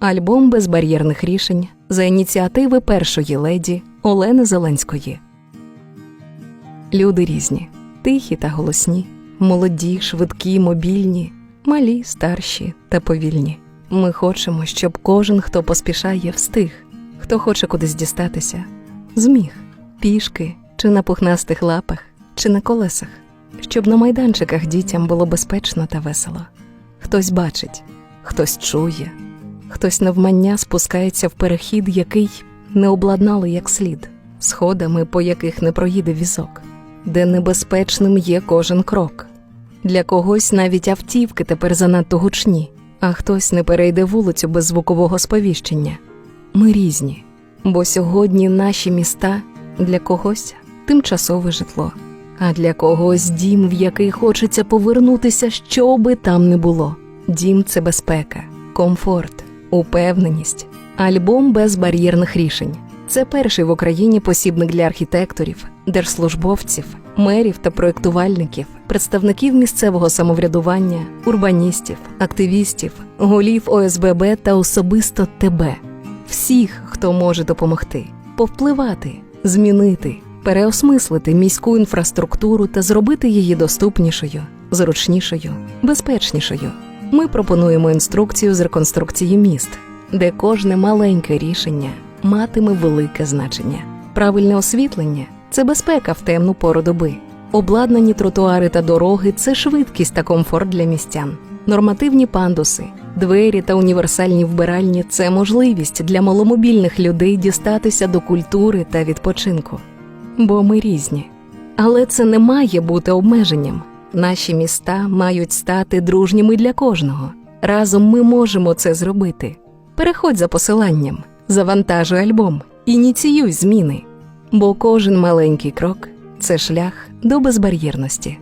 Альбом безбар'єрних рішень за ініціативи першої леді Олени Зеленської. Люди різні, тихі та голосні, молоді, швидкі, мобільні, малі, старші та повільні. Ми хочемо, щоб кожен, хто поспішає, встиг, хто хоче кудись дістатися, зміг пішки чи на пухнастих лапах, чи на колесах, щоб на майданчиках дітям було безпечно та весело. Хтось бачить, хтось чує, хтось навмання спускається в перехід, який не обладнали як слід, сходами, по яких не проїде візок, де небезпечним є кожен крок. Для когось навіть автівки тепер занадто гучні, а хтось не перейде вулицю без звукового сповіщення. Ми різні, бо сьогодні наші міста для когось тимчасове житло, а для когось дім, в який хочеться повернутися, що би там не було. Дім це безпека, комфорт, упевненість, альбом безбар'єрних рішень. Це перший в Україні посібник для архітекторів, держслужбовців, мерів та проєктувальників, представників місцевого самоврядування, урбаністів, активістів, голів ОСББ та особисто тебе, всіх, хто може допомогти, повпливати, змінити, переосмислити міську інфраструктуру та зробити її доступнішою, зручнішою, безпечнішою. Ми пропонуємо інструкцію з реконструкції міст, де кожне маленьке рішення матиме велике значення. Правильне освітлення це безпека в темну пору доби. Обладнані тротуари та дороги це швидкість та комфорт для містян. Нормативні пандуси, двері та універсальні вбиральні це можливість для маломобільних людей дістатися до культури та відпочинку. Бо ми різні. Але це не має бути обмеженням. Наші міста мають стати дружніми для кожного. Разом ми можемо це зробити. Переходь за посиланням, завантажуй альбом, ініціюй зміни. Бо кожен маленький крок це шлях до безбар'єрності.